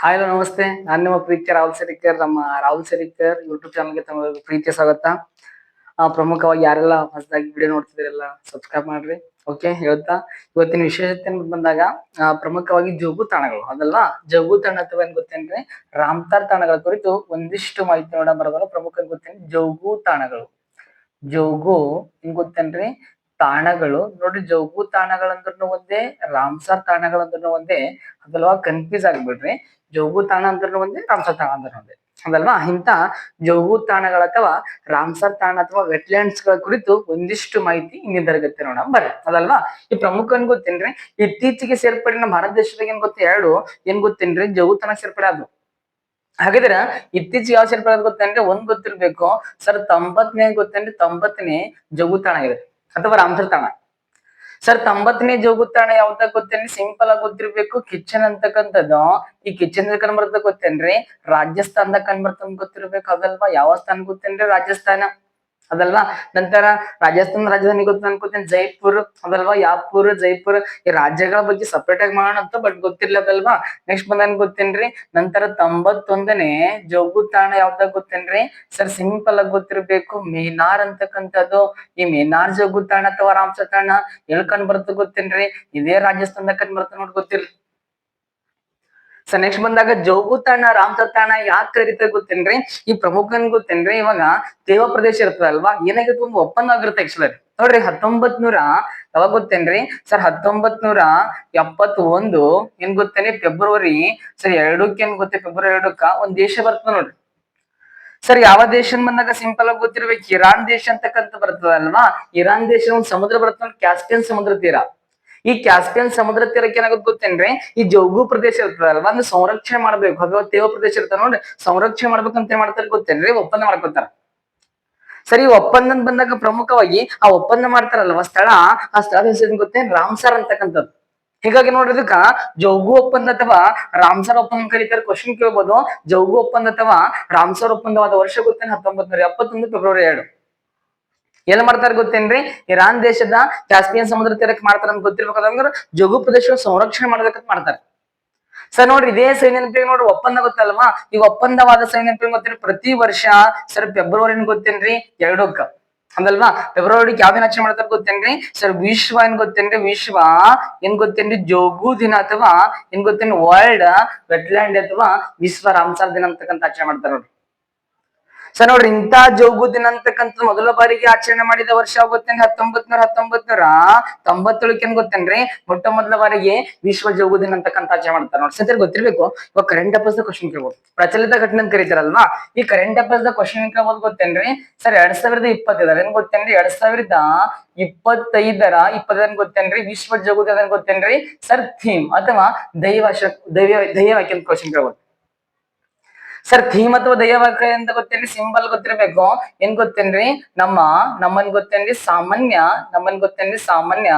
Hi hello ನಮಸ್ತೆ. ನಾನು ನಿಮ್ಮ ಪ್ರೀತಿಯ ರಾಹುಲ್ ಸೆರಿಕರ್ ನಮ್ಮ ರಾಹುಲ್ ಸೆರಿಕರ್ ಯೂಟ್ಯೂಬ್ ಚಾನಲ್ಗೆ ತಮ್ಮ ಪ್ರೀತಿಯ ಸ್ವಾಗತ. ಪ್ರಮುಖವಾಗಿ ಯಾರೆಲ್ಲ ಹೊಸದಾಗಿ ವಿಡಿಯೋ ನೋಡ್ತಿದ್ರೆಲ್ಲ ಸಬ್ಸ್ಕ್ರೈಬ್ ಮಾಡ್ರಿ. ಓಕೆ ಹೇಳ್ತಾ. ಇವತ್ತಿನ ವಿಶೇಷತೆ ಬಂದಾಗ ಪ್ರಮುಖವಾಗಿ ಜೋಗು ತಾಣಗಳು. ಅದಲ್ಲ ಜೋಗು ತಾಣ ಅಥವಾ ಏನ್ ಗೊತ್ತೇನ್ರಿ? ರಾಮ್ತಾರ್ ತಾಣಗಳ ಕುರಿತು ಒಂದಿಷ್ಟು ಮಾಹಿತಿ ನೋಡ ಬರೋದಲ್ಲ, ಪ್ರಮುಖ ಗೊತ್ತೇನೆ ಜೋಗು ತಾಣಗಳು. ಜೋಗು ಏನ್ ಗೊತ್ತೇನ್ರಿ? ತಾಣಗಳು ನೋಡ್ರಿ ಜೋಗು ತಾಣಗಳಂದ್ರೂ ಒಂದೇ ರಾಮ್ಸರ್ ತಾಣಗಳಂದ್ರೂ ಒಂದೇ ಅದಲ್ವಾ ಕನ್ಫ್ಯೂಸ್ ಆಗ್ಬಿಡ್ರಿ. ಜೋಗು ತಾಣ ಅಂದ್ರೂ ಒಂದೇ ರಾಮ್ಸರ್ ತಾಣ ಅಂದ್ರೂ ಒಂದೇ. ಅದಲ್ವಾ ಇಂತ ಜೋಗು ತಾಣಗಳ ಅಥವಾ ರಾಮ್ಸರ್ ತಾಣ ಅಥವಾ ವೆಟ್ಲ್ಯಾಂಡ್ಸ್ಗಳ ಕುರಿತು ಒಂದಿಷ್ಟು ಮಾಹಿತಿ ಇಂದಿನ ತರಗತಿ ನೋಡೋಣ. ಬರ್ರಿ ಅದಲ್ವಾ? ಈ ಪ್ರಮುಖ ಗೊತ್ತೇನ್ರಿ? ಇತ್ತೀಚೆಗೆ ಸೇರ್ಪಡೆ ನಮ್ಮ ಭಾರತ ದೇಶದಾಗ ಏನ್ ಗೊತ್ತ? ಎರಡು ಏನ್ ಗೊತ್ತೇನ್ರಿ? ಜೋಗು ತಾಣ ಸೇರ್ಪಡೆ ಆದ್ವು ಹಾಗಿದ್ರ ಇತ್ತೀಚೆಗೆ ಯಾವ ಸೇರ್ಪಡೆ ಗೊತ್ತೇನ್ರಿ? ಒಂದ್ ಗೊತ್ತಿರ್ಬೇಕು. ಸರ್ ತೊಂಬತ್ತನೇ ಗೊತ್ತೇನ್ರಿ? ತೊಂಬತ್ತನೇ ಜೋಗು ತಾಣ ಇದೆ. ಅಥವಾ ರಾಮ್ಸರ್ ತಾಣ ಸರ್, ತೊಂಬತ್ತನೇ ಜೋಗುತ್ತಾಣ ತಾಣ ಯಾವ್ದ ಗೊತ್ತೇನ್ರಿ? ಸಿಂಪಲ್ ಆಗಿ ಗೊತ್ತಿರ್ಬೇಕು. ಕಿಚನ್ ಅಂತಕ್ಕಂಥದ್ದು. ಈ ಕಿಚನ್ ಕಂಡ್ ಬರ್ತದ ಗೊತ್ತೇನ್ರಿ? ರಾಜಸ್ಥಾನದಾಗ ಕಂಡ್ ಬರ್ತದ ಗೊತ್ತಿರ್ಬೇಕು. ಅದಲ್ವಾ? ಯಾವ ಸ್ಥಾನ ಗೊತ್ತೇನ್ರಿ ರಾಜಸ್ಥಾನ? ಅದಲ್ವಾ? ನಂತರ ರಾಜಸ್ಥಾನ ರಾಜಧಾನಿ ಗೊತ್ತು ಅನ್ಕೋತೀನಿ, ಜೈಪುರ್ ಅದಲ್ವಾ? ಯಾಪುರ್, ಜೈಪುರ್, ಈ ರಾಜ್ಯಗಳ ಬಗ್ಗೆ ಸಪ್ರೇಟ್ ಆಗಿ ಮಾಡೋಣ ಬಟ್ ಗೊತ್ತಿರ್ಲದಲ್ವಾ? ನೆಕ್ಸ್ಟ್ ಬಂದ ಗೊತ್ತೇನ್ರಿ? ನಂತರ ತೊಂಬತ್ತೊಂದನೇ ಜೋಗು ತಾಣ ಯಾವ್ದಾಗ ಗೊತ್ತೇನ್ರಿ? ಸರ್ ಸಿಂಪಲ್ ಆಗಿ ಗೊತ್ತಿರ್ಬೇಕು. ಮೇನಾರ್ ಅಂತಕ್ಕಂಥದ್ದು. ಈ ಮೇನಾರ್ ಜೋಗು ತಾಣ ಅಥವಾ ರಾಮಸ ತಾಣ ಎಲ್ ಕಂಡ್ ಬರ್ತದ ಗೊತ್ತೇನ್ರಿ? ಇದೇ ರಾಜಸ್ಥಾನದಾಗ ಕಂಡ್ ಬರ್ತ ನೋಡಿ ಗೊತ್ತಿಲ್ಲ ಸರ್ ನೆಕ್ಸ್ಟ್ ಬಂದಾಗ ಜೋಗು ತಾಣ ರಾಮಸರ್ ತಾಣ ಯಾಕೆ ಕರೀತಾರೆ ಗೊತ್ತೇನ್ರಿ? ಈ ಪ್ರಮುಖ ಏನ್ ಗೊತ್ತೇನ್ರಿ, ಇವಾಗ ದೇವ ಪ್ರದೇಶ ಇರ್ತದಲ್ವಾ ಏನಾಗಿ ಒಂದು ಒಪ್ಪಂದ ಆಗಿರುತ್ತೆ ಆಕ್ಚುಲರ್ ನೋಡ್ರಿ ಹತ್ತೊಂಬತ್ ನೂರ ಯಾವಾಗ ಗೊತ್ತೇನ್ರಿ? ಸರ್ ಹತ್ತೊಂಬತ್ ನೂರ ಎಪ್ಪತ್ ಒಂದು ಏನ್ ಗೊತ್ತೇನೆ ಫೆಬ್ರವರಿ ಸರ್, ಎರಡಕ್ಕೆ ಏನ್ ಗೊತ್ತೇ? ಫೆಬ್ರವರಿ ಎರಡಕ್ಕ ಒಂದ್ ದೇಶ ಬರ್ತದ ನೋಡ್ರಿ. ಸರ್, ಯಾವ ದೇಶ ಬಂದಾಗ ಸಿಂಪಲ್ ಆಗಿ ಗೊತ್ತಿರ್ಬೇಕು? ಇರಾನ್ ದೇಶ ಅಂತಕ್ಕಂತ ಬರ್ತದಲ್ವಾ ಇರಾನ್ ದೇಶ ಒಂದ್ ಸಮುದ್ರ ಬರ್ತದ ಕ್ಯಾಸ್ಪಿಯನ್ ಸಮುದ್ರ ತೀರ. ಈ ಕ್ಯಾಸ್ಪಿಯನ್ ಸಮುದ್ರ ತೀರಕ್ಕೆ ಏನಾಗುತ್ತೆ ಗೊತ್ತೇನ್ರಿ? ಈ ಜೋಗು ಪ್ರದೇಶ ಇರ್ತದಲ್ವ ಅದನ್ನ ಸಂರಕ್ಷಣೆ ಮಾಡ್ಬೇಕು. ಅಥವಾ ತೇವ ಪ್ರದೇಶ ಇರ್ತದೆ ನೋಡ್ರಿ, ಸಂರಕ್ಷಣೆ ಮಾಡ್ಬೇಕಂತ ಏನ್ ಮಾಡ್ತಾರೆ ಗೊತ್ತೇನ್ರಿ? ಒಪ್ಪಂದ ಮಾಡ್ಕೊತಾರ. ಸರಿ ಒಪ್ಪಂದ ಬಂದಾಗ ಪ್ರಮುಖವಾಗಿ ಆ ಒಪ್ಪಂದ ಮಾಡ್ತಾರಲ್ವ ಸ್ಥಳ? ಆ ಸ್ಥಳದ ಹೆಸರು ಗೊತ್ತೇನ್? ರಾಮ್ಸರ್ ಅಂತಕ್ಕಂಥದ್ದು. ಹೀಗಾಗಿ ನೋಡೋದಕ್ಕ ಜೌಗು ಒಪ್ಪಂದ ಅಥವಾ ರಾಮ್ಸರ್ ಒಪ್ಪಂದ ಕರೀತಾರೆ. ಕ್ವಶನ್ ಕೇಳ್ಬೋದು. ಜೌಗು ಒಪ್ಪಂದ ಅಥವಾ ರಾಮ್ಸರ್ ಒಪ್ಪಂದವಾದ ವರ್ಷ ಗೊತ್ತೇನೆ? ಹತ್ತೊಂಬತ್ ನೂರ ಎಪ್ಪತ್ತೊಂದು, ಫೆಬ್ರವರಿ ಎರಡು. ಎಲ್ಲಿ ಮಾಡ್ತಾರೆ ಗೊತ್ತೇನ್ರಿ? ಇರಾನ್ ದೇಶದ ಕ್ಯಾಸ್ಪಿಯನ್ ಸಮುದ್ರ ತೀರಕ್ಕೆ ಮಾಡ್ತಾರ ಅಂತ ಗೊತ್ತಿರ್ಬೇಕಂದ್ರೆ ಜೋಗು ಪ್ರದೇಶಗಳ ಸಂರಕ್ಷಣೆ ಮಾಡ್ಬೇಕಂತ ಮಾಡ್ತಾರೆ. ಸರ್ ನೋಡ್ರಿ, ಇದೇ ಸೈನ್ಯ ನೋಡ್ರಿ ಒಪ್ಪಂದ ಗೊತ್ತಲ್ವಾ? ಈ ಒಪ್ಪಂದವಾದ ಸೈನ್ಯ ಗೊತ್ತಿರಿ ಪ್ರತಿ ವರ್ಷ ಸರ್ ಫೆಬ್ರವರಿ ಗೊತ್ತೇನ್ರಿ? ಎರಡಕ್ಕ ಅಂದಲ್ವಾ? ಫೆಬ್ರವರಿ ಯಾವ ದಿನ ಆಚರಣೆ ಮಾಡ್ತಾರೆ ಗೊತ್ತೇನ್ರಿ? ಸರ್ ವಿಶ್ವ ಏನ್ ಗೊತ್ತೇನ್ರಿ? ವಿಶ್ವ ಏನ್ ಗೊತ್ತೇನ್ರಿ? ಜೋಗು ದಿನ ಅಥವಾ ಏನ್ ಗೊತ್ತೇನ್ ವರ್ಲ್ಡ್ ವೆಟ್ಲ್ಯಾಂಡ್ ಅಥವಾ ವಿಶ್ವ ರಾಮಸಾರ್ ದಿನ ಅಂತಕ್ಕಂಥ ಆಚರಣೆ ಮಾಡ್ತಾರೆ ನೋಡ್ರಿ. ಸರ್ ನೋಡ್ರಿ, ಇಂಥ ಜೋಗು ದಿನ ಅಂತಕ್ಕಂಥ ಮೊದಲ ಬಾರಿಗೆ ಆಚರಣೆ ಮಾಡಿದ ವರ್ಷ ಗೊತ್ತೇನ್ರಿ ಹತ್ತೊಂಬತ್ ನೂರ ಹತ್ತೊಂಬತ್ ಗೊತ್ತೇನ್ರಿ? ಮೊಟ್ಟ ಮೊದಲ ಬಾರಿಗೆ ವಿಶ್ವ ಜೋಗು ದಿನ ಅಂತಕ್ಕಂಥ ಆಚರಣೆ ಮಾಡ್ತಾರೆ ನೋಡಿ ಸರ್ ಗೊತ್ತಿರ್ಬೇಕು, ಇವಾಗ ಕರೆಂಟ್ ಅಫೇರ್ಸ್ ಕ್ವಶನ್ ಕೇಳ್ಬೋದು. ಪ್ರಚಲಿತ ಘಟನೆ ಅಂತ ಕರೀತಾರಲ್ವಾ? ಈ ಕರೆಂಟ್ ಅಫೇರ್ಸ್ ದ ಕ್ವಶನ್ ಕೇಳ್ಬೋದು ಗೊತ್ತೇನ್ರಿ? ಸರ್, ಎರಡ್ ಸಾವಿರದ ಇಪ್ಪತ್ತೈದರ ಏನ್ ಗೊತ್ತೇನ್ರಿ? ಎರಡ್ ಸಾವಿರದ ಇಪ್ಪತ್ತೈದರ ಇಪ್ಪತ್ತೈದನ್ ಗೊತ್ತೇನ್ರಿ? ವಿಶ್ವ ಜೋಗು ದಿನ ಗೊತ್ತೇನ್ರಿ? ಸರ್ ಥೀಮ್ ಅಥವಾ ದೈವ ದೈವ ದೈವ ಕ್ವಶನ್ ಕೇಳ್ಬೋದು. ಸರ್ ಥೀಮ್ ಅಥವಾ ಅಂತ ಗೊತ್ತೇನ್ರಿ? ಸಿಂಬಲ್ ಗೊತ್ತಿರ್ಬೇಕು. ಏನ್ ಗೊತ್ತೇನ್ರಿ? ನಮ್ಮ, ನಮ್ಮನ್ ಗೊತ್ತೇನ್ರಿ? ಸಾಮಾನ್ಯ, ನಮ್ಮನ್ ಗೊತ್ತೇನ್ರಿ? ಸಾಮಾನ್ಯ,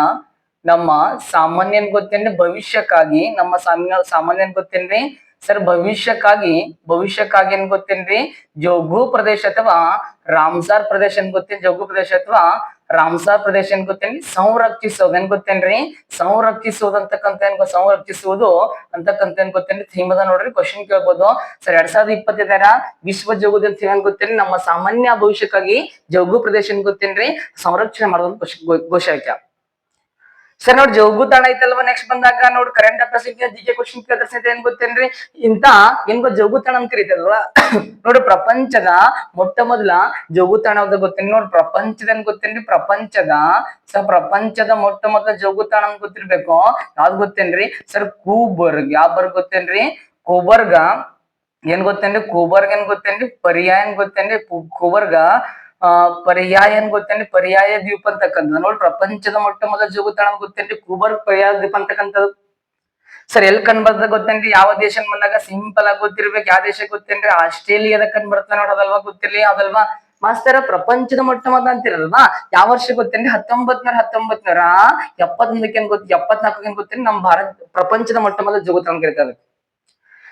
ನಮ್ಮ ಸಾಮಾನ್ಯ ಏನ್ ಗೊತ್ತೇನ್ರಿ? ಭವಿಷ್ಯಕ್ಕಾಗಿ, ನಮ್ಮ ಸಾಮಾನ್ಯ ಸಾಮಾನ್ಯ ಏನ್ ಗೊತ್ತೇನ್ರಿ? ಸರ್, ಭವಿಷ್ಯಕ್ಕಾಗಿ ಭವಿಷ್ಯಕ್ಕಾಗಿ ಏನ್ ಗೊತ್ತೇನ್ರಿ? ಜೋಗು ಪ್ರದೇಶ ಅಥವಾ ರಾಮ್ಸಾರ್ ಪ್ರದೇಶ ಏನ್ ಗೊತ್ತೇನ್ ಜೋಗು ಪ್ರದೇಶ ಅಥವಾ ರಾಮ್ಸಾರ್ ಪ್ರದೇಶ ಏನ್ ಗೊತ್ತೇನ್ರಿ ಸಂರಕ್ಷಿಸೋದು ಏನ್ ಗೊತ್ತೇನ್ರಿ ಸಂರಕ್ಷಿಸೋದು ಅಂತಕ್ಕಂಥ ಏನ್ ಸಂರಕ್ಷಿಸುವುದು ಅಂತಕ್ಕಂಥ ಏನ್ ಗೊತ್ತೇನ್ರಿ ಥೀಮ್ ಅದ ನೋಡ್ರಿ ಕ್ವಶನ್ ಕೇಳ್ಬೋದು ಸರ್ ಎರಡ್ ಸಾವಿರದ ಇಪ್ಪತ್ತೈದರ ವಿಶ್ವ ಜೋಗು ಥೀಮ್ ಏನ್ ಗೊತ್ತೇನ್ರಿ ನಮ್ಮ ಸಾಮಾನ್ಯ ಭವಿಷ್ಯಕ್ಕಾಗಿ ಜೋಗು ಪ್ರದೇಶ ಏನ್ ಗೊತ್ತೇನ್ರಿ ಸಂರಕ್ಷಣೆ ಮಾಡೋದು ಘೋಷವಾಕ್ಯ ಸರ್ ನೋಡಿ ಜೋಗು ತಾಣ ಐತಲ್ವಾ ನೆಕ್ಸ್ಟ್ ಬಂದಾಗ? ನೋಡಿ current affairs G K question ಕೇಳಿದ್ರೆ ಸಹಿತ ಏನ್ ಗೊತ್ತೇನ್ರಿ? ಇಂತ ಏನ್ ಜೋಗು ತಾಣ ಅಂತ ಕರೀತಲ್ವಾ ನೋಡಿ ಪ್ರಪಂಚದ ಮೊಟ್ಟ ಮೊದಲ ಜೋಗು ತಾಣ ಯಾವ್ದು ಗೊತ್ತೇನ್ರಿ? ನೋಡಿ ಪ್ರಪಂಚದ ಏನ್ ಗೊತ್ತೇನ್ರಿ? ಪ್ರಪಂಚದ ಸರ್ ಪ್ರಪಂಚದ ಮೊಟ್ಟ ಮೊದಲ ಜೋಗು ತಾಣ ಅಂತ ಗೊತ್ತಿರ್ಬೇಕು? ಯಾವ್ದು ಗೊತ್ತೇನ್ರಿ? ಸರ್ ಕೂಬರ್ಗ್. ಯಾವ ಬರ್ಗ್ ಗೊತ್ತೇನ್ರಿ? ಕೂಬರ್ಗ. ಏನ್ ಗೊತ್ತೇನ್ರಿ? ಕೂಬರ್ಗ್ ಏನ್ ಗೊತ್ತೇನ್ರಿ? ಪರ್ಯಾಯ ಏನ್ ಗೊತ್ತೇನ್ರಿ? ಕೋಬರ್ಗ. ಆ, ಪರ್ಯಾಯ ಏನ್ ಗೊತ್ತೇನ್ರಿ? ಪರ್ಯಾಯ ದ್ವೀಪ ಅಂತಕ್ಕಂಥದ್ದು. ನೋಡಿ ಪ್ರಪಂಚದ ಮೊಟ್ಟ ಮೊದಲ ಜೋಗುತಾಣ ಗೊತ್ತೇನ್ರಿ? ಕೂಬರ್ ಪರ್ಯಾಯ ದ್ವೀಪ ಅಂತಕ್ಕಂಥದ್ದು. ಸರ್, ಎಲ್ ಕಂಡ್ ಬರ್ತದ ಗೊತ್ತೇನ್ರಿ? ಯಾವ ದೇಶ ಬಂದಾಗ ಸಿಂಪಲ್ ಆಗಿ ಗೊತ್ತಿರ್ಬೇಕು. ಯಾವ ದೇಶ ಗೊತ್ತೇನ್ರಿ? ಆಸ್ಟ್ರೇಲಿಯಾದ ಕಂಡ್ ಬರ್ತದ ನೋಡೋದಲ್ವಾ ಗೊತ್ತಿರ್ಲಿ? ಅದಲ್ವಾ? ಮಾಸ್ತರ, ಪ್ರಪಂಚದ ಮೊಟ್ಟ ಮೊದಲ ಅಂತಿರಲ್ವಾ ಯಾವ ವರ್ಷ ಗೊತ್ತೇನ್ರಿ? ಹತ್ತೊಂಬತ್ ನೂರ ಹತ್ತೊಂಬತ್ ಎಪ್ಪತ್ತೊಂದಕ್ಕೆ ಏನ್ ಗೊತ್ತ ಎಪ್ಪತ್ನಾಲ್ಕಕ್ಕೆ ಗೊತ್ತೇನ್ರಿ? ನಮ್ಮ ಭಾರತ ಪ್ರಪಂಚದ ಮೊಟ್ಟ ಮೊದಲ ಜೋಗುತಾಣ ಕರೀತಾರೆ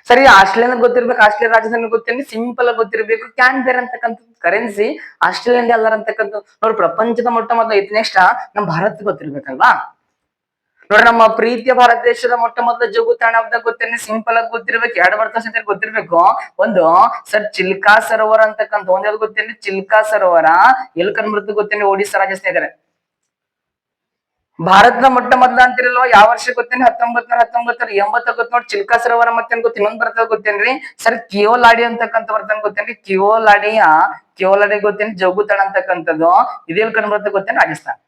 ಸರಿ, ಆಸ್ಟ್ರೇಲಿಯಾ ಗೊತ್ತಿರ್ಬೇಕು, ಆಸ್ಟ್ರೇಲಿಯಾ ರಾಜಧಾನಿ ಗೊತ್ತಿರಲಿ ಸಿಂಪಲ್ ಆಗಿ ಗೊತ್ತಿರ್ಬೇಕು. ಕ್ಯಾನ್ ಬೇರ್ ಅಂತಕ್ಕಂಥ ಕರೆನ್ಸಿ ಆಸ್ಟ್ರೇಲಿಯಾ ಡಾಲರ್ ಅಂತಕ್ಕಂಥ ನೋಡಿ ಪ್ರಪಂಚದ ಮೊಟ್ಟ ಮೊದಲ ಇದು ನೆಕ್ಸ್ಟ್ ನಮ್ ಭಾರತ ಗೊತ್ತಿರ್ಬೇಕಲ್ವಾ? ನೋಡ್ರಿ ನಮ್ಮ ಪ್ರೀತಿಯ ಭಾರತ ದೇಶದ ಮೊಟ್ಟ ಮೊದಲ ಜೋಗುತಾಣ ಗೊತ್ತಿರಲಿ ಗೊತ್ತೇನೆ ಸಿಂಪಲ್ ಆಗಿ ಗೊತ್ತಿರ್ಬೇಕು, ಎರಡು ವರ್ಷ ಅಂತ ಗೊತ್ತಿರ್ಬೇಕು. ಒಂದು, ಸರ್ ಚಿಲ್ಕಾ ಸರೋವರ ಅಂತಕ್ಕಂಥ ಒಂದ್ ಯಾವ್ದು ಚಿಲ್ಕಾ ಸರೋವರ. ಎಲ್ ಕಂಡ್ಬರುತ್ತೆ ಗೊತ್ತೇನೆ ಒಡಿಸ್ಸಾ ಸ್ನೇಹಿತರೆ ಭಾರತದ ಮೊಟ್ಟ ಮೊದಲ ಅಂತಿರಲ್ವ? ಯಾವ ವರ್ಷ ಗೊತ್ತೇನೆ ಹತ್ತೊಂಬತ್ ನೂರ ಹತ್ತೊಂಬತ್ತರ ಗೊತ್ತ ನೋಡಿ ಚಿಲ್ಕಾ ಸರೋವರ ಮತ್ತೆ ಗೊತ್ತ ಬರ್ತದ ಗೊತ್ತೇನ್ರಿ? ಸರ್ ಕಿಯೋಲಾಡಿ ಅಂತಕ್ಕಂಥ ಬರ್ತಾನೆ ಗೊತ್ತೇನ್ರಿ? ಕಿಯೋಲಾಡಿಯ ಕಿಯೋಲಾಡಿ ಗೊತ್ತೇನೆ ಜೋಗುತಾಣ ಅಂತಕ್ಕಂಥದ್ದು. ಇದೇಲ್ ಕಂಡು ಬರ್ತದೆ ಗೊತ್ತೇನೆ ರಾಜಸ್ಥಾನ್.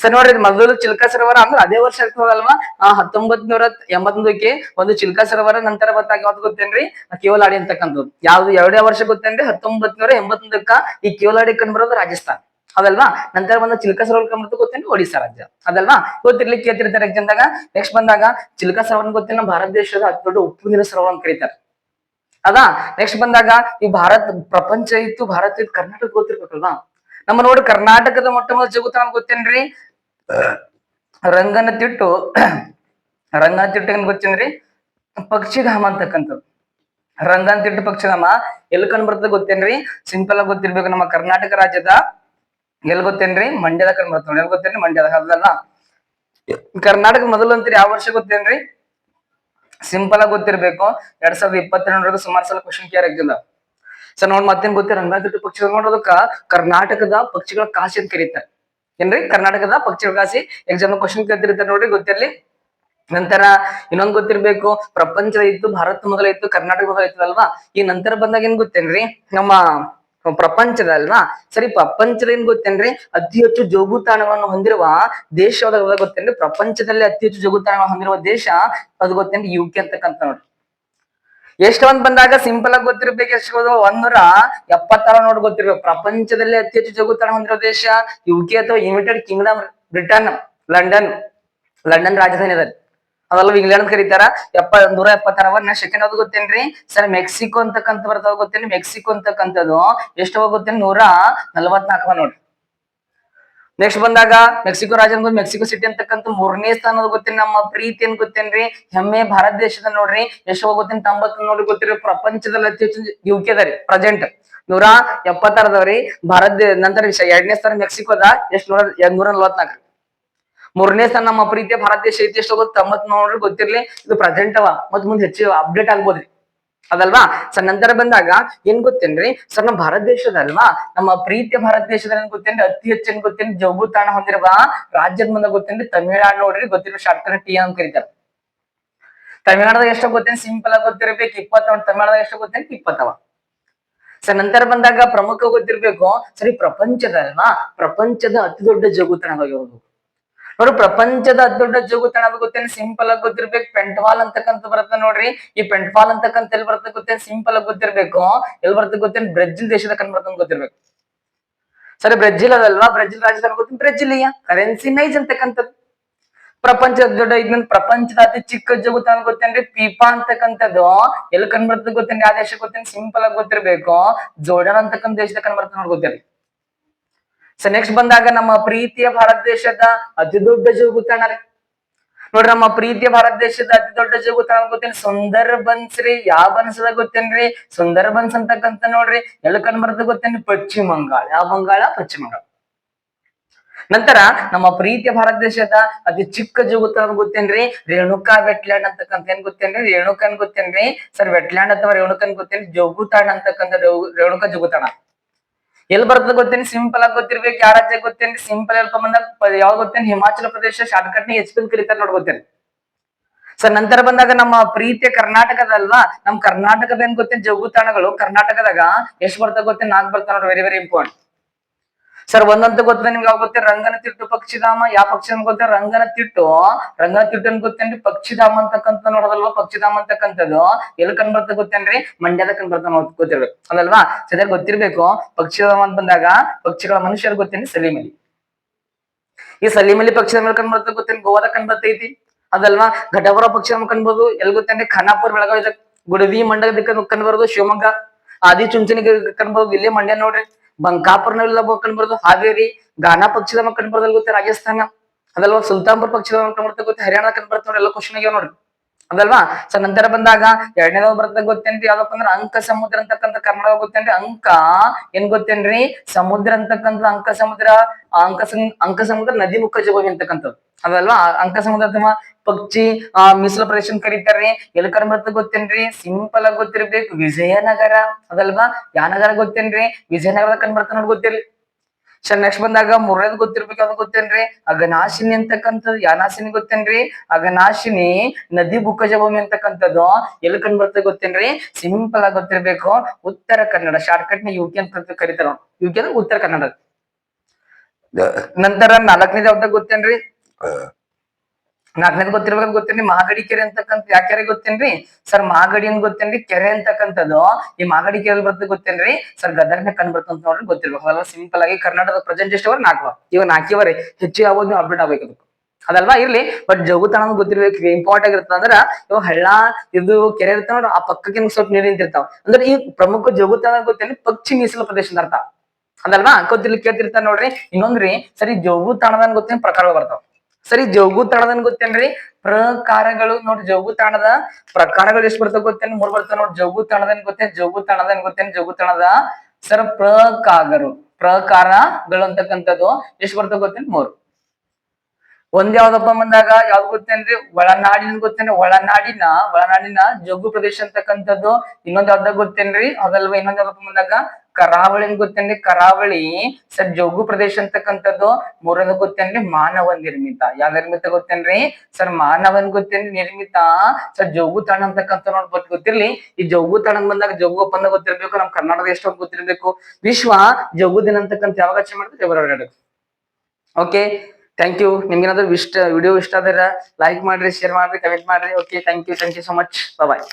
ಸರ್ ನೋಡ್ರಿ ಮೊದಲು ಚಿಲ್ಕಾ ಸರೋವರ ಅಂದ್ರೆ ಅದೇ ವರ್ಷ ಇರ್ತದಲ್ವಾ ಹತ್ತೊಂಬತ್ ನೂರ ಎಂಬತ್ತೊಂದಕ್ಕೆ ಒಂದು ಚಿಲ್ಕಾ ಸರೋವರ ನಂತರ ಗೊತ್ತಾಗ ಯಾವ್ದು ಗೊತ್ತೇನ್ರಿ? ಕಿಯೋಲಾಡಿ ಅಂತಕ್ಕಂಥದ್ದು. ಯಾವ್ದು, ಎರಡೇ ವರ್ಷ ಗೊತ್ತೇನ್ರಿ? ಹತ್ತೊಂಬತ್ ನೂರ ಎಂಬತ್ತೊಂದಕ್ಕ ಈ ಕಿಯೋಲಾಡಿ ಕಂಡು ಬರೋದು ರಾಜಸ್ಥಾನ್. ಅದಲ್ವಾ? ನಂತರ ಬಂದ ಚಿಲ್ಕ ಸರೋವರ ಕಂಡು ಗೊತ್ತೇನ್ರಿ ಒಡಿಸ್ಸಾ ರಾಜ್ಯ. ಅದಲ್ವಾ? ಗೊತ್ತಿರ್ಲಿಕ್ಕೆ ಕೇಳ್ತಿರ್ತಾರೆ ಎಕ್ಸಾಮ್ದಾಗ. ನೆಕ್ಸ್ಟ್ ಬಂದಾಗ ಚಿಲ್ಕ ಸರೋವರ ಗೊತ್ತೇನು ಭಾರತ ದೇಶದ ಅತಿ ದೊಡ್ಡ ಉಪ್ಪು ನೀರು ಸರೋವರ ಅಂತ ಕರೀತಾರೆ. ಅದಾ? ನೆಕ್ಸ್ಟ್ ಬಂದಾಗ ಈ ಭಾರತ, ಪ್ರಪಂಚ ಇತ್ತು, ಭಾರತ ಇತ್ತು, ಕರ್ನಾಟಕ ಗೊತ್ತಿರ್ಬೇಕಲ್ವಾ? ನಮ್ಮ ನೋಡಿ ಕರ್ನಾಟಕದ ಮೊಟ್ಟ ಮೊದಲ ಜಗುತ್ತಾನ ಗೊತ್ತೇನ್ರಿ? ರಂಗನ ತಿಟ್ಟು ರಂಗನ ತಿಟ್ಟು ಏನ್ ಗೊತ್ತೇನ್ರಿ? ಪಕ್ಷಿಧಾಮ ಅಂತಕ್ಕಂಥದ್ದು. ರಂಗನ ತಿಟ್ಟು ಪಕ್ಷಿಧಾಮ. ಎಲ್ಲಿ ಕಂಡು ಬರ್ತದೆ ಗೊತ್ತೇನ್ರಿ? ಸಿಂಪಲ್ ಆಗಿ ಗೊತ್ತಿರ್ಬೇಕು ನಮ್ಮ ಕರ್ನಾಟಕ ರಾಜ್ಯದ ಎಲ್ಲಿ ಗೊತ್ತೇನ್ರಿ ಮಂಡ್ಯದ ಕರ್ನಾಟಕ ಎಲ್ ಗೊತ್ತೇನ್ರಿ ಮಂಡ್ಯದ. ಅದಲ್ಲ. ಕರ್ನಾಟಕ ಮೊದಲು ಅಂತೀರಿ ಯಾವ ವರ್ಷ ಗೊತ್ತೇನ್ರಿ? ಸಿಂಪಲ್ ಆಗಿ ಗೊತ್ತಿರ್ಬೇಕು. ಎರಡ್ ಸಾವಿರದ ಇಪ್ಪತ್ತೆರಡರವರೆಗೂ ಸುಮಾರು ಸಲ ಕ್ವಶನ್ ಕೇರ್ ಆಗಿಲ್ಲ. ಸರ್ ನೋಡ್ ಮತ್ತೇನ್ ಗೊತ್ತಿರ ರಂಗನಾಥ್ ಪಕ್ಷಿಗಳು ನೋಡೋದಕ್ಕ ಕರ್ನಾಟಕದ ಪಕ್ಷಿಗಳ ಕಾಶಿ ಅಂತ ಕರೀತಾರೆ. ಏನ್ರಿ? ಕರ್ನಾಟಕದ ಪಕ್ಷಿಗಳ ಕಾಶಿ. ಎಕ್ಸಾಮ್ ಕ್ವಶನ್ ಕೇಳ್ತಿರ್ತಾರೆ ನೋಡ್ರಿ, ಗೊತ್ತಿರ್ಲಿ? ನಂತರ ಇನ್ನೊಂದ್ ಗೊತ್ತಿರ್ಬೇಕು. ಪ್ರಪಂಚದ ಇತ್ತು ಭಾರತ ಮೊದಲ ಇತ್ತು ಕರ್ನಾಟಕ ಮೊದಲ ಇತ್ತು ಅಲ್ವಾ ಈ ನಂತರ ಬಂದಾಗ ಏನ್ ಗೊತ್ತೇನ್ರಿ? ನಮ್ಮ ಪ್ರಪಂಚದ ಅಲ್ವಾ ಸರಿ, ಪ್ರಪಂಚದ ಏನ್ ಗೊತ್ತೇನ್ರಿ? ಅತಿ ಹೆಚ್ಚು ಜೋಗುತಾಣವನ್ನು ಹೊಂದಿರುವ ದೇಶ ಗೊತ್ತೇನ್ರಿ? ಪ್ರಪಂಚದಲ್ಲಿ ಅತಿ ಹೆಚ್ಚು ಜೋಗುತಾಣವನ್ನು ಹೊಂದಿರುವ ದೇಶ ಅದು ಗೊತ್ತೇನ್ರಿ? ಯು ಕೆ ಅಂತಕ್ಕಂಥ ನೋಡ್ರಿ. ಎಷ್ಟು ಒಂದ್ ಬಂದಾಗ ಸಿಂಪಲ್ ಆಗಿ ಗೊತ್ತಿರ್ಬೇಕು, ಎಷ್ಟು ಒಂದೂರ ಎಪ್ಪತ್ತಾರ ನೋಡಿ ಗೊತ್ತಿರ್ಬೇಕು. ಪ್ರಪಂಚದಲ್ಲಿ ಅತಿ ಹೆಚ್ಚು ಜೋಗುತಾಣ ಹೊಂದಿರೋ ದೇಶ ಯು ಕೆ ಅಥವಾ United Kingdom Britain London London ರಾಜಧಾನಿ ಅದ. ಅದಲ್ಲ ಇಂಗ್ಲೆಂಡ್ ಕರೀತಾರ. ಎಪ್ಪ ನೂರ ಎಪ್ಪತ್ತಾರವ ನಾ ಸೆಕೆಂಡ್ ಅದು ಗೊತ್ತೇನ್ರಿ? ಸರ್, ಮೆಕ್ಸಿಕೋ ಅಂತಕ್ಕಂತ ಬರ್ತಾವ ಗೊತ್ತೇನ್ ಮೆಕ್ಸಿಕೋ ಅಂತಕ್ಕಂಥದ್ದು ಎಷ್ಟು ಗೊತ್ತೇನ್ ನೂರ ನಲವತ್ನಾಲ್ಕವ ನೋಡ್ರಿ. ನೆಕ್ಸ್ಟ್ ಬಂದಾಗ, ಮೆಕ್ಸಿಕೋ ರಾಜ್ಯ ಮೆಕ್ಸಿಕೋ ಸಿಟಿ ಅಂತಕ್ಕಂತ ಮೂರನೇ ಸ್ಥಾನದ ಗೊತ್ತೇನ್ ನಮ್ಮ ಪ್ರೀತಿ ಏನ್ ಗೊತ್ತೇನ್ರಿ? ಹೆಮ್ಮೆ ಭಾರತ ದೇಶದ ನೋಡ್ರಿ. ಎಷ್ಟು ಗೊತ್ತೇನ್ ತಂಬತ್ ನೋಡಿ ಗೊತ್ತಿರ ಪ್ರಪಂಚದಲ್ಲಿ ಅತಿ ಹೆಚ್ಚು ಯು ಕೆ ಅದ ರೀ ಪ್ರೆಸೆಂಟ್ ನೂರ ಎಪ್ಪತ್ತಾರದವ್ರಿ. ಭಾರತ ನಂತರ ಎರಡನೇ ಸ್ಥಾನ ಮೆಕ್ಸಿಕೋದ. ಎಷ್ಟು ನೂರ ನೂರ ನಲವತ್ನಾಲ್ಕು. ಮೂರನೇ ಸ್ಥಾನ ನಮ್ಮ ಪ್ರೀತಿಯ ಭಾರತ ದೇಶ ಗೊತ್ತ ತೊಂಬತ್ ನೋಡ್ರಿ ಗೊತ್ತಿರ್ಲಿ, ಇದು ಪ್ರೆಸೆಂಟ್ ಅವ. ಮತ್ ಮುಂದೆ ಹೆಚ್ಚು ಅಪ್ಡೇಟ್ ಆಗ್ಬೋದ್ರಿ. ಅದಲ್ವಾ? ಸರ್ ನಂತರ ಬಂದಾಗ ಏನ್ ಗೊತ್ತೇನ್ರಿ? ಸರ್ ನಮ್ಮ ಭಾರತ ದೇಶದ ಅಲ್ವಾ ನಮ್ಮ ಪ್ರೀತಿಯ ಭಾರತ ದೇಶದಲ್ಲಿ ಗೊತ್ತೇನ್ರಿ? ಅತಿ ಹೆಚ್ಚು ಏನ್ ಗೊತ್ತೇನ್ರಿ? ಜೌಗು ಹೊಂದಿರುವ ರಾಜ್ಯದ ಮುಂದೆ ಗೊತ್ತೇನ್ರಿ? ತಮಿಳ್ನಾಡು ನೋಡ್ರಿ ಗೊತ್ತಿರೋ ಶಾರ್ಟ್ಕಟ್ ಟಿ ಅಂತ ಕರೀತಾರೆ. ತಮಿಳ್ನಾಡದಾಗ ಎಷ್ಟು ಗೊತ್ತೇನ್ ಸಿಂಪಲ್ ಆಗಿ ಗೊತ್ತಿರ್ಬೇಕು. ಇಪ್ಪತ್ತೊಂದು ತಮಿಳ್ನಾಡದಾಗ ಎಷ್ಟು ಗೊತ್ತೇನ್ ಇಪ್ಪತ್ತವ ಸರ್ ನಂತರ ಬಂದಾಗ ಪ್ರಮುಖ ಗೊತ್ತಿರ್ಬೇಕು. ಸರಿ ಪ್ರಪಂಚದ ಅಲ್ವಾ ಪ್ರಪಂಚದ ಅತಿ ದೊಡ್ಡ ಜಗುತಾಣ ಯಾವುದು ನೋಡ್ರಿ ಪ್ರಪಂಚದ ಅತಿ ದೊಡ್ಡ ಜಗುತಾಣ ಗೊತ್ತೇನೆ? ಸಿಂಪಲ್ ಆಗಿ ಗೊತ್ತಿರ್ಬೇಕು. ಪೆಂಟ್ವಾಲ್ ಅಂತಕ್ಕಂತ ಬರುತ್ತೆ ನೋಡ್ರಿ. ಈ ಪೆಂಟ್ವಾಲ್ ಅಂತಕ್ಕಂತ ಎಲ್ಲಿ ಬರ್ತದೆ ಗೊತ್ತೇನೆ? ಸಿಂಪಲ್ ಆಗಿ ಗೊತ್ತಿರ್ಬೇಕು. ಎಲ್ಲಿ ಬರ್ತದೆ ಗೊತ್ತೇನೆ? ಬ್ರೆಜಿಲ್ ದೇಶದ ಕಂಡು ಬರ್ತದೆ ಗೊತ್ತಿರ್ಬೇಕು. ಸರಿ, ಬ್ರೆಜಿಲ್ ಅದಲ್ವಾ? ಬ್ರೆಜಿಲ್ ರಾಜಧಾನಿ ಗೊತ್ತೇನು? ಬ್ರೆಜಿಲಿಯ. ಕರೆನ್ಸಿ ನೈಜ್ ಅಂತಕ್ಕಂಥದ್ದು. ಪ್ರಪಂಚದ ದೊಡ್ಡ ಇದನ್ನ ಪ್ರಪಂಚದ ಅತಿ ಚಿಕ್ಕ ಜಗುತಾಣ ಗೊತ್ತೇನ್ರಿ? ಪೀಪಾ ಅಂತಕ್ಕಂಥದ್ದು. ಎಲ್ಲಿ ಕಂಡು ಬರ್ತದೆ ಆ ದೇಶ ಗೊತ್ತೇನು? ಸಿಂಪಲ್ ಆಗಿ ಗೊತ್ತಿರ್ಬೇಕು. ಜೋರ್ಡನ್ ಅಂತಕ್ಕಂಥ ದೇಶದ ಕಂಡು ಬರ್ತದೆ ನೋಡಿ ಗೊತ್ತಿರ್ಲಿ. ಸೊ ನೆಕ್ಸ್ಟ್ ಬಂದಾಗ ನಮ್ಮ ಪ್ರೀತಿಯ ಭಾರತ ದೇಶದ ಅತಿ ದೊಡ್ಡ ಜೋಗುತಾಣ ರೀ. ನೋಡ್ರಿ ನಮ್ಮ ಪ್ರೀತಿಯ ಭಾರತ ದೇಶದ ಅತಿ ದೊಡ್ಡ ಜೋಗುತಾಣ ಗೊತ್ತೇನ್ ಸುಂದರ್ ಬನ್ಸ್ ರೀ, ಯಾವ ಬನ್ಸದ ಗೊತ್ತೇನ್ರಿ? ಸುಂದರ್ ಬನ್ಸ್ ಅಂತಕ್ಕಂತ ನೋಡ್ರಿ, ಎಲ್ಲ ಕಂಡು ಬರ್ತದೆ ಗೊತ್ತೇನ್ರಿ? ಪಶ್ಚಿಮ ಬಂಗಾಳ. ಯಾವ ಬಂಗಾಳ? ಪಶ್ಚಿಮ ಬಂಗಾಳ. ನಂತರ ನಮ್ಮ ಪ್ರೀತಿಯ ಭಾರತ ದೇಶದ ಅತಿ ಚಿಕ್ಕ ಜೋಗುತಾಣ ಗೊತ್ತೇನ್ರಿ? ರೇಣುಕಾ ವೆಟ್ಲ್ಯಾಂಡ್ ಅಂತಕ್ಕಂತ ಏನ್ ಗೊತ್ತೇನ್ರಿ? ರೇಣುಕನ್ ಗೊತ್ತೇನ್ರಿ? ಸರ್, ವೆಟ್ಲ್ಯಾಂಡ್ ಅಥವಾ ರೇಣುಕಾನ್ ಗೊತ್ತೇನ್ರಿ? ಜೋಗುತಾಣ ಅಂತಕ್ಕಂಥ ರೇಣುಕಾ ಜೋಗುತಾಣ ಎಲ್ಲಿ ಬರ್ತದೆ ಗೊತ್ತೇನೆ ಸಿಂಪಲ್ ಆಗಿ ಗೊತ್ತಿರ್ಬೇಕು ಯಾವ ರಾಜ್ಯ ಗೊತ್ತೇನೆ ಸಿಂಪಲ್ ಹೇಳ್ಕೊಂಡ್ ಬಂದಾಗ ಯಾವ್ದು ಗೊತ್ತೇನೆ ಹಿಮಾಚಲ ಪ್ರದೇಶ ಶಾರ್ಟ್ಕಟ್ ನಿ ಎಚ್ ಪಿ ಕರೀತಾರೆ ನೋಡಿ ಗೊತ್ತೇನೆ ಸರ್, ನಂತರ ಬಂದಾಗ ನಮ್ಮ ಪ್ರೀತಿಯ ಕರ್ನಾಟಕದಲ್ವಾ? ನಮ್ ಕರ್ನಾಟಕದ ಏನ್ ಗೊತ್ತೇನೆ ಜಗುತಾಣಗಳು ಕರ್ನಾಟಕದಾಗ ಎಷ್ಟು ಬರ್ತದೆ ಗೊತ್ತೇನ್ ನಾಲ್ಕು ಬರ್ತಾ ನೋಡಿ ವೆರಿ ವೆರಿ ಇಂಪಾರ್ಟೆಂಟ್ ಸರ್, ಒಂದಂತ ಗೊತ್ತದ ನಿಮ್ಗೆ ಯಾವ ಗೊತ್ತೇ ರಂಗನ ತಿಟ್ಟು ಪಕ್ಷಿಧಾಮ. ಯಾವ ಪಕ್ಷಿಧಾಮ ಗೊತ್ತೇ ರಂಗನ ತಿಟ್ಟು. ರಂಗನ ತಿಟ್ಟು ಅಂತ ಗೊತ್ತೇನ್ರಿ? ಪಕ್ಷಿಧಾಮ ಅಂತಕ್ಕಂಥ ನೋಡೋದಲ್ವಾ? ಪಕ್ಷಿಧಾಮ ಅಂತಕ್ಕಂಥದ್ದು. ಎಲ್ಲಿ ಕಂಡ್ ಬರ್ತದೆ ಗೊತ್ತೇನ್ರಿ? ಮಂಡ್ಯದ ಕಂಡ್ ಬರ್ತದೆ ನೋಡ್ ಗೊತ್ತಿರ್ಬೇಕು. ಅದಲ್ವಾ ಸದ್ಯ ಗೊತ್ತಿರ್ಬೇಕು. ಪಕ್ಷಿಧಾಮ ಅಂತ ಬಂದಾಗ ಪಕ್ಷಿಗಳ ಮನುಷ್ಯರ್ ಗೊತ್ತೇನ್ರಿ? ಸಲೀಮಲಿ. ಈ ಸಲೀಮಲಿ ಪಕ್ಷಿಧಾಮ ಕಂಡ್ ಬರ್ತದೆ ಗೊತ್ತೇನ್ ಗೋವಾದ ಕಂಡ್ ಬರ್ತೈತಿ. ಅದಲ್ವಾ? ಘಟಪುರ ಪಕ್ಷಿಧಾಮ ಕಂಡ್ಬೋದು ಎಲ್ಲಿ ಗೊತ್ತೇನ್ರಿ? ಖಾನಾಪುರ ಬೆಳಗಾವಿ ಗುಡವಿ ಮಂಡ್ಯದ ದಿಕ್ಕ ಕಂಡ್ ಬರೋದು. ಶಿವಮೊಗ್ಗ. ಆದಿ ಚುಂಚನಿಗೆ ಕಂಡ್ಬೋದು ಇಲ್ಲೇ ಮಂಡ್ಯ ನೋಡ್ರಿ. ಬಂಕಾಪುರ್ನೆಲ್ಲ ಕಂಡ್ಬರೋದು ಹಾವೇರಿ ಗಾನಾ ಪಕ್ಷದ ಕಂಡ್ಬರೋದಲ್ಲಿ ಗೊತ್ತೆ ರಾಜಸ್ಥಾನ. ಅದಲ್ವಾ ಸುಲ್ತಾನ್ಪುರ್ ಪಕ್ಷದ ಕಂಡ್ಬರ್ತದೆ ಗೊತ್ತೆ ಹರಿಯಾಣ ಕಂಡ್ಬರ್ತದೆ ನೋಡ್ರಿ ಎಲ್ಲ ಕ್ವಶನ್ ಆಗ್ಯಾವ ನೋಡ್ರಿ. ಅದಲ್ವಾ ಸೊ ನಂತರ ಬಂದಾಗ ಎರಡನೇದಾವ್ ಬರ್ತದ ಗೊತ್ತೇನ್ರಿ? ಯಾವ್ದಪ್ಪ ಅಂದ್ರ ಅಂಕ ಸಮುದ್ರ ಅಂತಕ್ಕಂಥ ಕನ್ನಡ ಗೊತ್ತೇನ್ರಿ? ಅಂಕ. ಏನ್ ಗೊತ್ತೇನ್ರಿ? ಸಮುದ್ರ ಅಂತಕ್ಕಂಥ ಅಂಕ ಸಮುದ್ರ ಅಂಕ ಅಂಕ ಸಮುದ್ರ ನದಿ ಮುಖ ಜೋಗಿ ಅಂತಕ್ಕಂಥದ್ದು. ಅದಲ್ವಾ ಅಂಕ ಸಮುದ್ರ ಅಥವಾ ಪಕ್ಷಿ, ಆ, ಮೀಸಲು ಪ್ರದೇಶ ಕರೀತಾರ್ರಿ. ಎಲ್ ಕಂಡ್ ಬರ್ತದ ಗೊತ್ತೇನ್ರಿ? ಸಿಂಪಲ್ ಆಗಿ ಗೊತ್ತಿರ್ಬೇಕು. ವಿಜಯನಗರ. ಅದಲ್ವಾ ಯಾನಗರ ಗೊತ್ತೇನ್ರಿ? ವಿಜಯನಗರ ಕಂಡ್ ಬರ್ತಾನ ನೋಡಿ ಗೊತ್ತಿರ್ಲಿ. ಸರ್ ನೆಕ್ಸ್ಟ್ ಬಂದಾಗ ಮೂರನೇದು ಗೊತ್ತಿರ್ಬೇಕು ಅದು ಗೊತ್ತೇನ್ರಿ? ಅಗನಾಶಿನಿ ಅಂತಕ್ಕಂಥದ್ದು. ಯಾನಾಶಿನಿ ಗೊತ್ತೇನ್ರಿ? ಅಗನಾಶಿನಿ ನದಿ ಬುಕ್ಕಜ ಭೂಮಿ ಅಂತಕ್ಕಂಥದ್ದು. ಎಲ್ಲಿ ಕಂಡು ಬರ್ತದೆ ಗೊತ್ತೇನ್ರಿ? ಸಿಂಪಲ್ ಆಗಿ ಗೊತ್ತಿರ್ಬೇಕು. ಉತ್ತರ ಕನ್ನಡ ಶಾರ್ಟ್ಕಟ್ನ ಯುಕೆ ಅಂತ ಕರಿತಾರ ಯುಕೆ ಅಂದ್ರೆ ಉತ್ತರ ಕನ್ನಡ. ನಂತರ ನಾಲ್ಕನೇದ ಯಾವ್ದಾಗ ಗೊತ್ತೇನ್ರಿ? ನಾಲ್ಕನೇದು ಗೊತ್ತಿರ್ಬೇಕು ಗೊತ್ತೇನ್ರಿ ಮಾಗಡಿ ಕೆರೆ ಅಂತಕ್ಕಂತ ಯಾಕೆರೆ ಗೊತ್ತೇನ್ರಿ? ಸರ್, ಮಾಗಡಿ ಅಂತ ಗೊತ್ತೇನ್ರಿ? ಕೆರೆ ಅಂತಕ್ಕಂಥದ್ದು. ಈ ಮಾಗಡಿ ಕೆರೆ ಬರ್ತದೆ ಗೊತ್ತೇನ್ರಿ? ಸರ್ ಗದಗ್ನ ಕಂಡು ಬರ್ತಂತ ನೋಡ್ರಿ ಗೊತ್ತಿರ್ಬೇಕು. ಅದಲ್ಲ ಸಿಂಪಲ್ ಆಗಿ ಕರ್ನಾಟಕದ ಪ್ರೆಸೆಂಟ್ ಎಷ್ಟು ಅವ್ರ ನಾಲ್ಕು ಇವಾಗ ನಾಲ್ಕಿವರೆ ಹೆಚ್ಚು ಯಾವಾಗ ನೀವು ಅಪ್ಡೇಟ್ ಆಗ್ಬೇಕು ಅದಲ್ವಾ? ಇರ್ಲಿ. ಬಟ್ ಜಗುತಾಣ ಗೊತ್ತಿರ್ಬೇಕು. ಇಂಪಾರ್ಟೆಂಟ್ ಆಗಿರ್ತದೆ ಅಂದ್ರ, ಇವಾಗ ಹಳ್ಳ, ಇದು ಕೆರೆ ಇರ್ತಾವ ನೋಡ್ರಿ, ಆ ಪಕ್ಕಕ್ಕೆ ಸ್ವಲ್ಪ ನೀರು ನಿಂತಿರ್ತಾವ. ಅಂದ್ರೆ ಈ ಪ್ರಮುಖ ಜಗುತಾಣ ಗೊತ್ತೇನ್ರಿ? ಪಕ್ಷಿ ಮೀಸಲು ಪ್ರದೇಶ ಅರ್ಥ. ಅದಲ್ವಾ? ಗೊತ್ತಿರ್ಲಿ, ಕೇಳ್ತಿರ್ತಾರ ನೋಡ್ರಿ. ಇನ್ನೊಂದ್ರಿ, ಸರಿ ಜೋಗು ತಾಣದ ಗೊತ್ತೇನ್ ಪ್ರಕಾರಗಳು ಬರ್ತಾವ. ಸರಿ, ಜೋಗು ತಾಣದನ್ ಗೊತ್ತೇನ್ರಿ? ಪ್ರಕಾರಗಳು ನೋಡ್ರಿ ಜೋಗು ತಾಣದ ಪ್ರಕಾರಗಳು ಎಷ್ಟು ಬರ್ತಾವ ಗೊತ್ತೇನ್? ಮೂರ್ ಬರ್ತಾವ ನೋಡ್ರಿ ಜೋಗು ತಾಣದನ್ ಗೊತ್ತೇನ್? ಜೋಗು ತಾಣದನ್ ಗೊತ್ತೇನ್? ಜೋಗು ತಾಣದ ಸರ್ ಪ್ರಕಾರಗಳು ಪ್ರಕಾರಗಳು ಅಂತಕ್ಕಂಥದ್ದು ಎಷ್ಟು ಬರ್ತಾವ ಗೊತ್ತೇನ್? ಮೂರು. ಒಂದ್ ಯಾವ್ದಪ್ಪ ಬಂದಾಗ, ಯಾವ್ದು ಗೊತ್ತೇನ್ರಿ? ಒಳನಾಡಿನ ಗೊತ್ತೇನ್ರಿ? ಒಳನಾಡಿನ ಒಳನಾಡಿನ ಜಗ್ಗು ಪ್ರದೇಶ ಅಂತಕ್ಕಂಥದ್ದು. ಇನ್ನೊಂದ್ ಯಾವ್ದಾಗ ಗೊತ್ತೇನ್ರಿ? ಅದಲ್ವಾ ಇನ್ನೊಂದ್ ಯಾವ್ದಪ್ಪ ಬಂದಾಗ? ಕರಾವಳಿ ಗೊತ್ತೇನ್ರಿ? ಕರಾವಳಿ ಸರ್ ಜೋಗು ಪ್ರದೇಶ ಅಂತಕ್ಕಂಥದ್ದು. ಮೂರನೇದು ಗೊತ್ತೇನ್ರಿ? ಮಾನವ ನಿರ್ಮಿತ. ಯಾವ ನಿರ್ಮಿತ ಗೊತ್ತೇನ್ರಿ? ಸರ್, ಮಾನವನ್ ಗೊತ್ತೇನ್ರಿ? ನಿರ್ಮಿತ. ಸರ್ ಜೋಗು ತಾಣ ಅಂತಕ್ಕಂಥ ನೋಡ್ ಗೊತ್- ಗೊತ್ತಿರ್ಲಿ? ಈ ಜೋಗು ತಾಣ ಬಂದಾಗ ಜೋಗು ಒಪ್ಪಂದ ಗೊತ್ತಿರ್ಬೇಕು. ನಮ್ ಕರ್ನಾಟಕ ಎಷ್ಟು ಗೊತ್ತಿರ್ಬೇಕು. ವಿಶ್ವ ಜೋಗು ದಿನ ಅಂತಕ್ಕಂಥ ಯಾವಾಗ ಆಚರಣೆ ಮಾಡ್ತಾರೆ ಫೆಬ್ರವರಿ ಓಕೆ? ಥ್ಯಾಂಕ್ ಯು ನಿಮ್ಗೇನಾದ್ರೂ ಇಷ್ಟ ವಿಡಿಯೋ ಇಷ್ಟ ಆದ್ರೆ ಲೈಕ್ ಮಾಡ್ರಿ ಶೇರ್ ಮಾಡ್ರಿ ಕಮೆಂಟ್ ಮಾಡ್ರಿ. Okay thank you thank you so much bye